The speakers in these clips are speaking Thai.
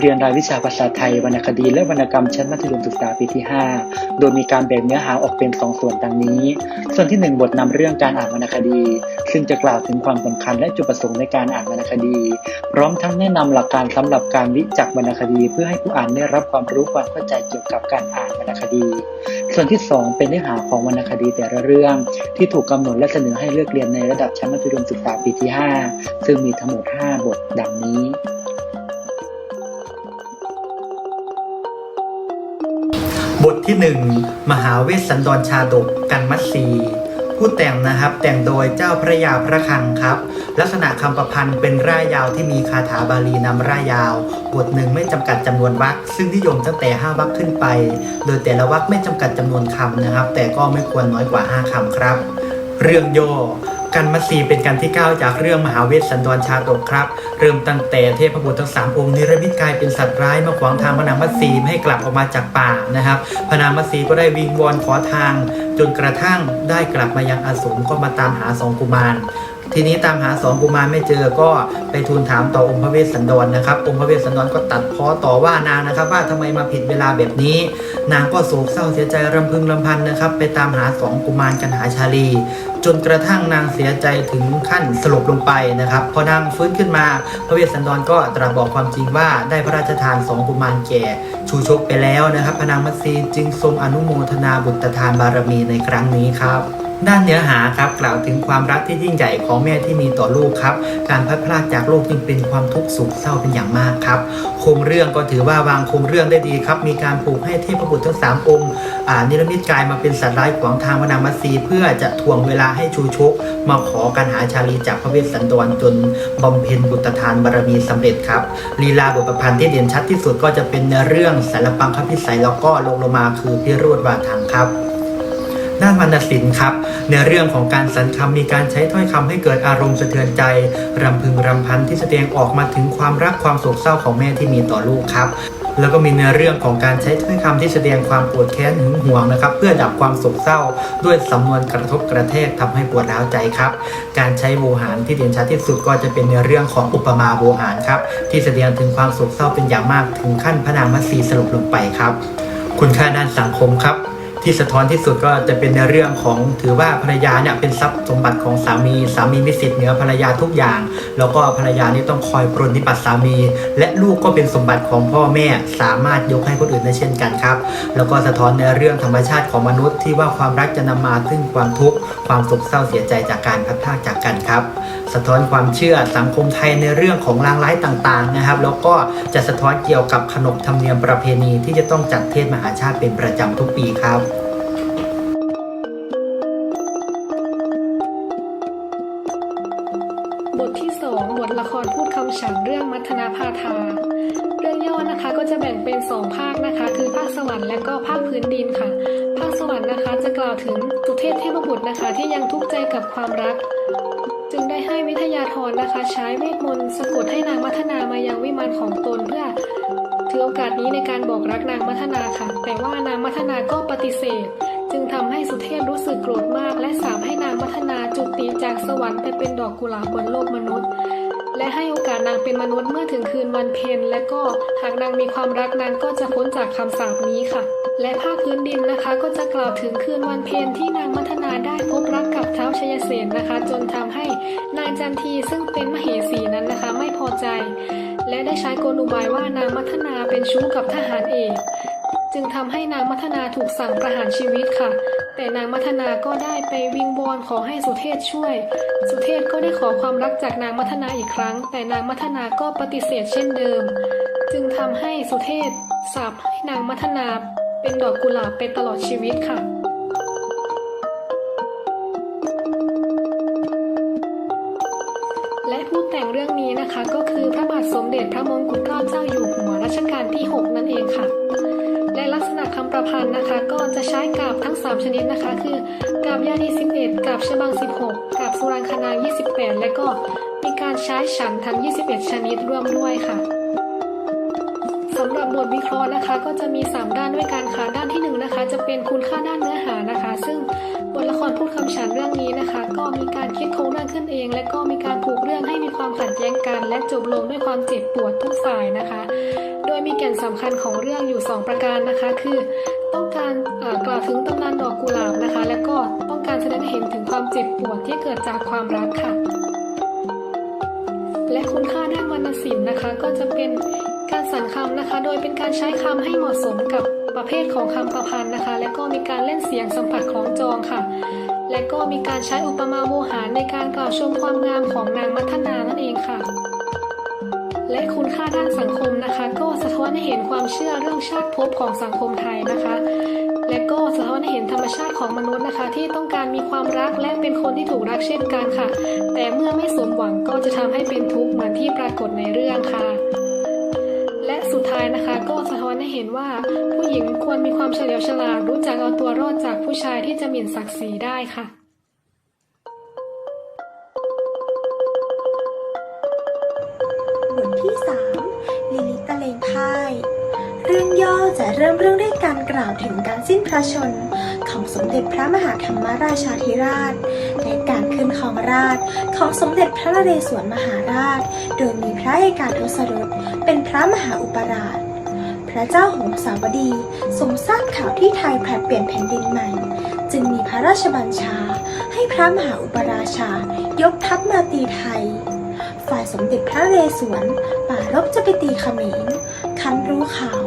เรียนรายวิชาภาษาไทย วรรณคดี และวรรณกรรมชั้นมัธยมศึกษาปีที่ 5 โดยมีการแบ่งเนื้อหาออกเป็น2ส่วนดังนี้ ส่วนที่ 1 บทนำเรื่องการอ่านวรรณคดี ซึ่งจะกล่าวถึงความสำคัญและจุดประสงค์ในการอ่านวรรณคดี พร้อมทั้งแนะนำหลักการสำหรับการวิจักวรรณคดี เพื่อให้ผู้อ่านได้รับความรู้ความเข้าใจเกี่ยวกับการอ่านวรรณคดี ส่วนที่ 2 เป็นเนื้อหาของวรรณคดีแต่ละเรื่อง ที่ถูกกำหนดและเสนอให้เลือกเรียนในระดับชั้นมัธยมศึกษาปีที่ 5 ซึ่งมีทั้งหมด 5 บทดังนี้ บทที่หนึ่งมหาเวสสันดรชาดกกันมัตสีผู้แต่งนะครับแต่งโดยเจ้าพระยาพระคังครับ ลักษณะคำประพันธ์เป็นร่ายยาวที่มีคาถาบาลีนำร่ายยาว บทหนึ่งไม่จำกัดจำนวนวรรคซึ่งนิยมตั้งแต่ 5วรรคขึ้นไป โดยแต่ละวรรคไม่จำกัดจำนวนคำนะครับ แต่ก็ไม่ควรน้อยกว่า 5คำครับ เรื่องย่อ กันมัสีเป็นการที่ 9 จากเรื่องมหาเวสสันดรชาดกครับ เริ่มตั้งแต่เทพบุตรทั้งสามองค์นิรมิตกายเป็นสัตว์ร้ายมาขวางทางพระนางมัสีให้กลับออกมาจากป่านะครับพระนางมัสีก็ได้วิงวอนขอทาง จนกระทั่งได้กลับมายังอาสมก็มาตามหาสองกุมาร ทีนี้ตามหาสองกุมารไม่เจอก็ไปทูลถามต่อองค์พระเวสสันดรนะครับ องค์พระเวสสันดรก็ตัดพ้อต่อว่านางนะครับ ว่าทำไมมาผิดเวลาแบบนี้ นางก็โศกเศร้าเสียใจรำพึงรำพันนะครับ ไปตามหาสองกุมารกันหาชาลี จนกระทั่งนางเสียใจถึงขั้นสลบลงไปนะครับพอนางฟื้นขึ้นมา พระเวสสันดรก็ตรัสบอกความจริงว่าได้พระราชทานสองกุมารแก่ ชูชกไปแล้วนะครับพนางมัตสีจึงทรงอนุโมทนาบุตรทานบารมีในครั้งนี้ครับ ด้านเนื้อหาครับกล่าวถึงความรักที่ยิ่งใหญ่ของแม่ที่มีต่อลูกครับ การพลัดพรากจากโลกจึงเป็นความทุกข์โศกเศร้าเป็นอย่างมากครับโครงเรื่องก็ถือว่าวางโครงเรื่องได้ดีครับ มีการผูกให้เทพบุตรทั้งสามองค์นิรมิตกายมาเป็นสัตว์ร้ายขวางทางพระนามัสีเพื่อจะทวงเวลาให้ชูชก มาขอการหาชาลีจากพระเวสสันดรจนบำเพ็ญบุตรทานบารมีสำเร็จครับลีลาบทประพันธ์ที่เด่นชัดที่สุดก็จะเป็นในเรื่องสารปังคพิสัยแล้วก็ลงลงมาคือพิโรธวาทางครับ ด้านวรรณศิลป์ครับ ในเรื่องของการสรรคำมีการใช้ถ้อยคำให้เกิดอารมณ์สะเทือนใจรำพึงรำพันที่แสดงออกมาถึงความรักความโศกเศร้าของแม่ที่มีต่อลูกครับแล้วก็มีในเรื่องของการใช้ถ้อยคำที่แสดงความโกรธแค้นหึงหวงนะครับ เพื่อดับความโศกเศร้า ด้วยสำนวนกระทบกระแทกทำให้ปวดร้าวใจครับ การใช้โวหารที่เด่นชัดที่สุดก็จะเป็นในเรื่องของอุปมาโวหารครับที่แสดงถึงความโศกเศร้าเป็นอย่างมากถึงขั้นพระนางมัตสีสลบลงไปครับ คุณค่าด้านสังคมครับ ที่สะท้อนที่สุดก็จะเป็นในเรื่องของถือว่าภรรยาเนี่ยเป็นทรัพย์สมบัติของสามี สามีมีสิทธิ์เหนือภรรยาทุกอย่าง แล้วก็ภรรยานี่ต้องคอยปรนนิบัติสามี และลูกก็เป็นสมบัติของพ่อแม่สามารถยกให้คนอื่นได้เช่นกันครับ แล้วก็สะท้อนในเรื่องธรรมชาติของมนุษย์ที่ว่าความรักจะนำมาซึ่งความทุกข์ความโศกเศร้าเสียใจจากการพัดพรากจากกันครับสะท้อนความเชื่อสังคมไทยในเรื่องของลางร้ายต่างๆนะครับ แล้วก็จะสะท้อนเกี่ยวกับขนบธรรมเนียมประเพณีที่จะต้องจัดเทศมหาชาติเป็นประจำทุกปีครับบทที่ 2 บทละครพูดคำฉันเรื่องมัทนาพาทา เรื่องย่อนะคะก็จะแบ่งเป็น 2 ภาคนะคะ คือภาคสวรรค์และก็ภาคพื้นดินค่ะ ภาคสวรรค์นะคะจะกล่าวถึงสุเทพเทพบุตรนะคะ ที่ยังทุกข์ใจกับความรัก จึงได้ให้วิทยาธรนะคะ ใช้เวทมนต์สะกดให้นางมัทนามายังวิมานของตนเพื่อถือโอกาสนี้ในการบอกรักนางมัทนาค่ะ แต่ว่านางมัทนาก็ปฏิเสธ จึงทำให้สุเทพรู้สึกโกรธมาก และสาปให้นางมัทนาจุติจากสวรรค์ไปเป็นดอกกุหลาบบนโลกมนุษย์ และให้โอกาสนางเป็นมนุษย์เมื่อถึงคืนวันเพ็ญและก็หากนางมีความรักนางก็จะพ้นจากคำสาปนี้ค่ะ และภาคพื้นดินนะคะ ก็จะกล่าวถึงคืนวันเพ็ญที่นางมัทนาได้พบรักกับเท้าชยเสนนะคะ จนทำให้นายจันทีซึ่งเป็นมเหสีนั้นนะคะ ไม่พอใจ และได้ใช้กลอุบายว่านางมัทนาเป็นชู้กับทหารเอกจึงทำให้นางมัทนาถูกสั่งประหารชีวิตค่ะ แต่นางมัทนาก็ได้ไปวิงวอนขอให้สุเทพช่วย สุเทพก็ได้ขอความรักจากนางมัทนาอีกครั้ง แต่นางมัทนาก็ปฏิเสธเช่นเดิม จึงทำให้สุเทพสาปให้นางมัทนาเป็นดอกกุหลาบไปตลอดชีวิตค่ะ พันธ์นะคะ ก็จะใช้กาบทั้ง 3 ชนิดนะคะ คือกาบยานี11กาบชบัง 16กาบสุรางคณาง28 และก็มีการใช้ฉันทั้ง 21 ชนิดร่วมด้วยค่ะสำหรับบทวิเคราะห์นะคะ ก็จะมี 3 ด้านด้วยกันค่ะด้านที่1นะคะ จะเป็นคุณค่าด้านเนื้อหานะคะ ซึ่งบทละครพูดคำฉันเรื่องนี้นะคะ ก็มีการคิดโครงเรื่องขึ้นเอง และก็มีการผูกเรื่องให้มีความขัดแย้งกัน และจบลงด้วยความเจ็บปวดทุกฝ่ายนะคะ โดยมีแก่นสำคัญของเรื่องอยู่ 2 ประการนะคะ คือ กล่าวถึงตำนานดอกกุหลาบนะคะ และก็ต้องการแสดงเห็นถึงความเจ็บปวดที่เกิดจากความรักค่ะ และคุณค่าด้านวรรณศิลป์นะคะ ก็จะเป็นการสรรคำนะคะ โดยเป็นการใช้คำให้เหมาะสมกับประเภทของคำประพันธ์นะคะ และก็มีการเล่นเสียงสัมผัสของจองค่ะ และก็มีการใช้อุปมาโวหารในการกล่าวชมความงามของนางมัทนานั่นเองค่ะ และคุณค่าด้านสังคมนะคะ ก็สะท้อนให้เห็นความเชื่อเรื่องชาติภพของสังคมไทยนะคะ และก็สะท้อนให้เห็นธรรมชาติของมนุษย์นะคะ ที่ต้องการมีความรักและเป็นคนที่ถูกรักเช่นกันค่ะ แต่เมื่อไม่สมหวังก็จะทำให้เป็นทุกข์เหมือนที่ปรากฏในเรื่องค่ะ และสุดท้ายนะคะ ก็สะท้อนให้เห็นว่า ผู้หญิงควรมีความเฉลียวฉลาดรู้จักเอาตัวรอดจากผู้ชายที่จะหมิ่นศักดิ์ศรีได้ค่ะบทที่3ลิลิตตะเลงพ่าย เรื่องย่อจะเริ่มเรื่องด้วย กล่าวถึงการสิ้นพระชนม์ของสมเด็จพระมหาธรรมราชาธิราช และการขึ้นครองราชของสมเด็จพระนเรศวรมหาราช โดยมีพระเอกาทศรสเป็นพระมหาอุปราช พระเจ้าหงสาวดีทรงทราบข่าวที่ไทยแผดเปลี่ยนแผ่นดินใหม่ จึงมีพระราชบัญชา ให้พระมหาอุปราชายกทัพมาตีไทยฝ่ายสมเด็จพระเรศวรป่ารบจะไปตีเขมรคันรู้ข่าว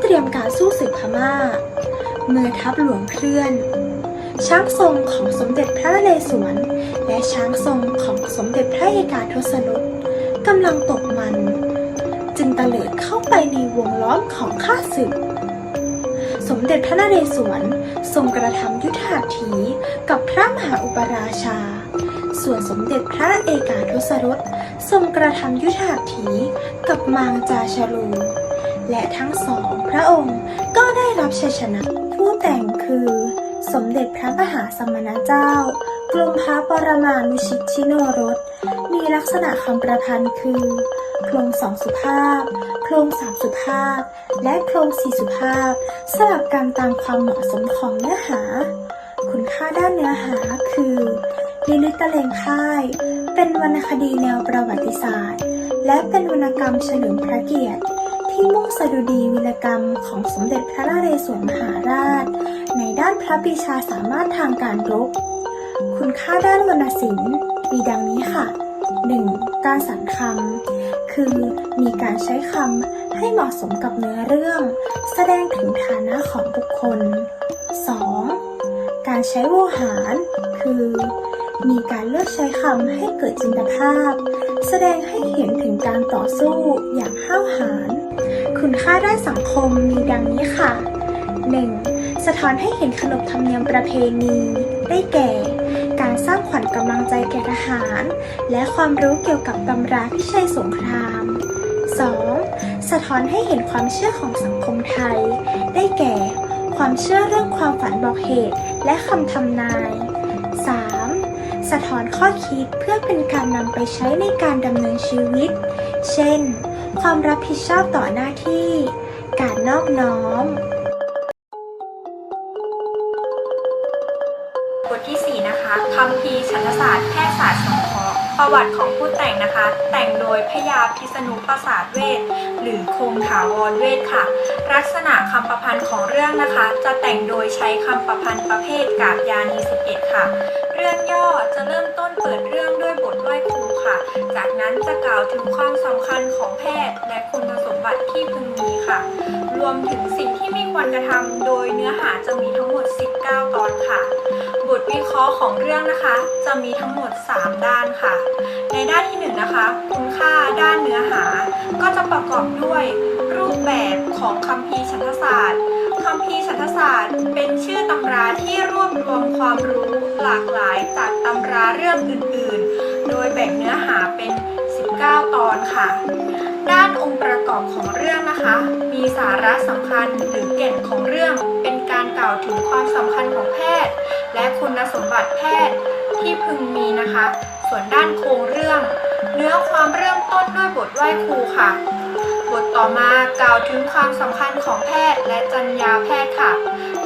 เตรียมการสู้ศึกพม่า เมื่อทัพหลวงเคลื่อน ช้างทรงของสมเด็จพระนเรศวร และช้างทรงของสมเด็จพระเอกาทศนุกำลังตกมัน จึงตะเลิดเข้าไปในวงล้อมของข้าศึก สมเด็จพระนเรศวรทรงกระทำยุทธหัตถีกับพระมหาอุปราชา ส่วนสมเด็จพระเอกาทศรสทรงกระทำยุทธหัตถีกับมางจาชลู และทั้งสองพระองค์ก็ได้รับชัยชนะ ผู้แต่งคือ สมเด็จพระมหาสมณเจ้ากรมพระปรมานุชิตชิโนรส มีลักษณะคำประพันธ์คือ โครงสองสุภาพ โครงสามสุภาพ และโครงสี่สุภาพ สลับกันตามความเหมาะสมของเนื้อหา คุณค่าด้านเนื้อหาคือลิลิตตะเลงพ่าย เป็นวรรณคดีแนวประวัติศาสตร์ และเป็นวรรณกรรมเฉลิมพระเกียรติ ที่มุ่งสดุดีวิรกรรมของสมเด็จพระนเรศวรมหาราช ในด้านพระปรีชาสามารถทางการรบ คุณค่าด้านวรรณศิลป์มีดังนี้ค่ะ 1. การสรรคำ คือมีการใช้คำให้เหมาะสมกับเนื้อเรื่อง แสดงถึงฐานะของบุคคล 2. การใช้โวหาร คือ มีการเลือกใช้คำให้เกิดจินตภาพ แสดงให้เห็นถึงการต่อสู้อย่างห้าวหาญคุณค่าด้านสังคมมีดังนี้ค่ะ 1. สะท้อนให้เห็นขนบธรรมเนียมประเพณี ได้แก่ การสร้างขวัญกำลังใจแก่ทหาร และความรู้เกี่ยวกับตำราพิชัยสงคราม 2. สะท้อนให้เห็นความเชื่อของสังคมไทย ได้แก่ ความเชื่อเรื่องความฝันบอกเหตุและคำทำนาย สะท้อนข้อคิดเพื่อเป็นการนำไปใช้ในการดำเนินชีวิต เช่น ความรับผิดชอบต่อหน้าที่ การนอบน้อม บทที่ 4 นะคะคำพีร์ฉันทศาสตร์แพทยศาสตร์สงเคราะห์ประวัติของผู้แต่งนะคะ แต่งโดยพยาพิษณุประสาทเวทหรือคงถาวรเวทค่ะ ลักษณะคำประพันธ์ของเรื่องนะคะ จะแต่งโดยใช้คำประพันธ์ประเภทกาบยานี11 ค่ะ รื่องย่อจะเริ่มต้นเปิดเรื่องด้วยบทไหว้ครูค่ะ จากนั้นจะกล่าวถึงความสำคัญของแพทย์ และคุณสมบัติที่พึงมีค่ะ รวมถึงสิ่งที่ไม่ควรกระทำโดยเนื้อหาจะมีทั้งหมด 19 ตอนค่ะ บทวิเคราะห์ของเรื่องนะคะ จะมีทั้งหมด 3 ด้านค่ะ ในด้านที่1นงนะคะคุณค่าด้านเนื้อหา ก็จะประกอบด้วย รูปแบบของคัมภีร์ฉันศาสตร์ คัมภีร์ฉันทศาสตร์ เป็นชื่อตำราที่รวบรวมความรู้หลากหลายจากตำราเรื่องอื่นๆ โดยแบ่งเนื้อหาเป็น 19 ตอนค่ะ ด้านองค์ประกอบของเรื่องนะคะ มีสาระสำคัญหรือแก่นของเรื่อง เป็นการกล่าวถึงความสำคัญของแพทย์ และคุณสมบัติแพทย์ที่พึงมีนะคะ ส่วนด้านโครงเรื่อง เนื้อความเริ่มต้นด้วยบทไหว้ครูค่ะ บทต่อมากล่าวถึงความสำคัญของแพทย์และจรรยาแพทย์ค่ะ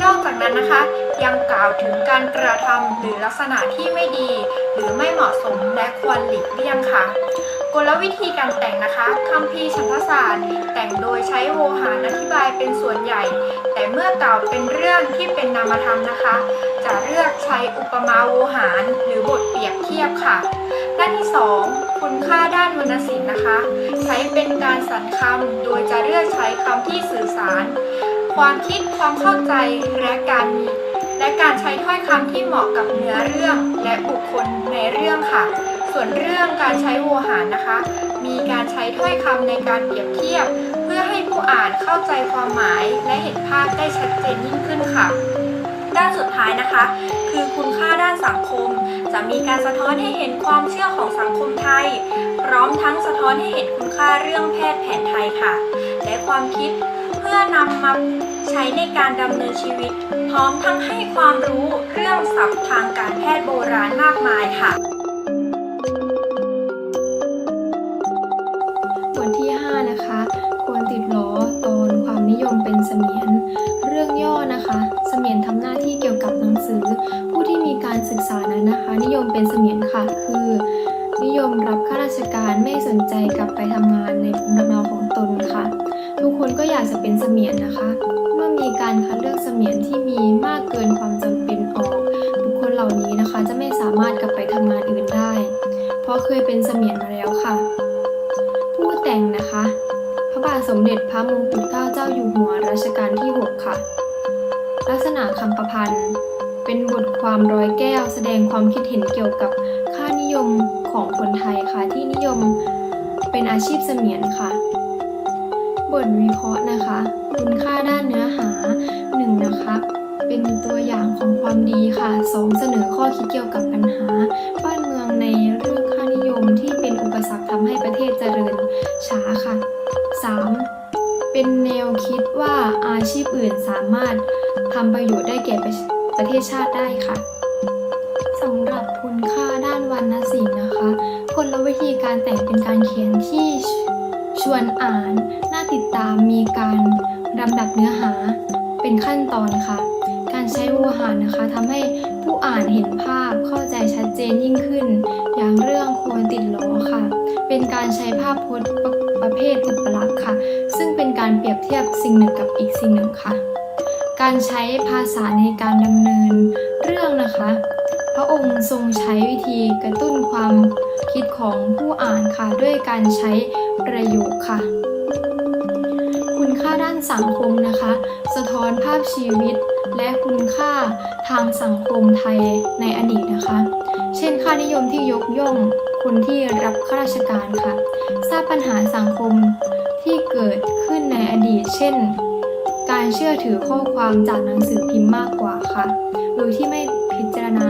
นอกจากนั้นนะคะ ยังกล่าวถึงการกระทำหรือลักษณะที่ไม่ดี หรือไม่เหมาะสมและควรหลีกเลี่ยงค่ะ กลวิธีการแต่งนะคะคัมภีร์ฉันทศาสตร์ แต่งโดยใช้โวหารอธิบายเป็นส่วนใหญ่ แต่เมื่อกล่าวเป็นเรื่องที่เป็นนามธรรมนะคะ จะเลือกใช้อุปมาโวหาร หรือบทเปรียบเทียบค่ะ ด้านที่ 2 คุณค่าด้านวรรณศิลป์นะคะ ใช้เป็นการสรรคำโดยจะเลือกใช้คำที่สื่อสาร ความคิดความเข้าใจและการมีและการใช้ถ้อยคำที่เหมาะกับเนื้อเรื่องและบุคคลในเรื่องค่ะ ส่วนเรื่องการใช้โวหารนะคะ มีการใช้ถ้อยคำในการเปรียบเทียบ เพื่อให้ผู้อ่านเข้าใจความหมายและเห็นภาพได้ชัดเจนยิ่งขึ้นค่ะ ด้านสุดท้ายนะคะ คือคุณค่าด้านสังคม จะมีการสะท้อนให้เห็นความเชื่อของสังคมไทย พร้อมทั้งสะท้อนให้เห็นคุณค่าเรื่องแพทย์แผนไทยค่ะ และความคิดเพื่อนำมาใช้ในการดำเนินชีวิต พร้อมทั้งให้ความรู้เรื่องศัพท์ทางการแพทย์โบราณมากมายค่ะ ราชการไม่สนใจกลับไปทำงานในภูมิลำเนาของตนค่ะ ทุกคนก็อยากจะเป็นเสมียนนะคะ เมื่อมีการคัดเลือกเสมียนที่มีมากเกินความจำเป็นออก บุคคลเหล่านี้นะคะจะไม่สามารถกลับไปทำงานอื่นได้ เพราะเคยเป็นเสมียนมาแล้วค่ะ ผู้แต่งนะคะ พระบาทสมเด็จพระมงกุฎเกล้าเจ้าอยู่หัวรัชกาลที่ 6 ค่ะ ลักษณะคำประพันธ์ เป็นบทความร้อยแก้วแสดงความคิดเห็นเกี่ยวกับค่านิยม ของคนไทยค่ะ ที่นิยมเป็นอาชีพเสมียนค่ะ บทวิเคราะห์นะคะ คุณค่าด้านเนื้อหา 1. นะคะ เป็นตัวอย่างของความดีค่ะ 2. เสนอข้อคิดเกี่ยวกับปัญหา บ้านเมืองในเรื่องค่านิยมที่เป็นอุปสรรคทำให้ประเทศเจริญช้าค่ะ 3. เป็นแนวคิดว่าอาชีพอื่นสามารถทำประโยชน์ได้แก่ประประเทศชาติได้ค่ะ วรรณศิลป์นะคะกลวิธีการแต่งเป็นการเขียนที่ชวนอ่าน น่าติดตามมีการลำดับเนื้อหาเป็นขั้นตอนค่ะ การใช้โวหารนะคะทำให้ผู้อ่านเห็นภาพเข้าใจชัดเจนยิ่งขึ้น อย่างเรื่องควรติดล้อค่ะ เป็นการใช้ภาพพจน์ประประเภทอุปลักษณ์ค่ะ ซึ่งเป็นการเปรียบเทียบสิ่งหนึ่งกับอีกสิ่งหนึ่งค่ะ การใช้ภาษาในการดำเนินเรื่องนะคะ ระองค์ทรงใช้วิธีกระตุ้นความคิดของผู้อ่านค่ะ ด้วยการใช้ประโยคค่ะ คุณค่าด้านสังคมนะคะ สะท้อนภาพชีวิตและคุณค่าทางสังคมไทยในอดีตนะคะ เช่น ค่านิยมที่ยกย่องคนที่รับข้าราชการค่ะ ทราบปัญหาสังคมที่เกิดขึ้นในอดีต เช่น การเชื่อถือข้อความจากหนังสือพิมพ์มากกว่าค่ะ โดยที่ไม่พิจารณา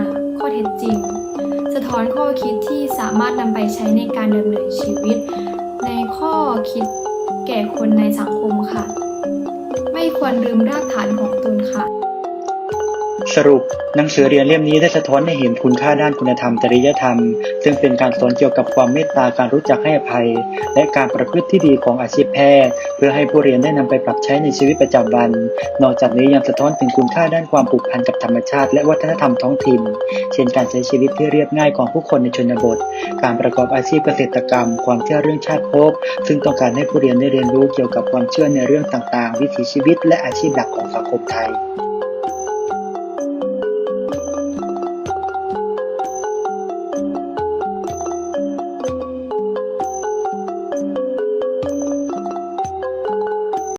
อเท็จจริง สะท้อนข้อคิดที่สามารถนำไปใช้ในการดำเนินชีวิต ในข้อคิดแก่คนในสังคมค่ะ ไม่ควรลืมรากฐานของตนค่ะ สรุปหนังสือเรียนเล่มนี้ได้สะท้อนให้เห็นคุณค่าด้านคุณธรรมจริยธรรม ซึ่งเป็นการสอนเกี่ยวกับความเมตตาการรู้จักให้อภัย และการประพฤติที่ดีของอาชีพแพทย์ เพื่อให้ผู้เรียนได้นำไปปรับใช้ในชีวิตประจำวัน นอกจากนี้ยังสะท้อนถึงคุณค่าด้านความผูกพันกับธรรมชาติ และวัฒนธรรมท้องถิ่น เช่นการใช้ชีวิตที่เรียบง่ายของผู้คนในชนบท การประกอบอาชีพเกษตรกรรม ความเชื่อเรื่องชาติภพซึ่งต้องการให้ผู้เรียนได้เรียนรู้เกี่ยวกับความเชื่อในเรื่องต่างๆ วิถีชีวิต และอาชีพหลักของสังคมไทย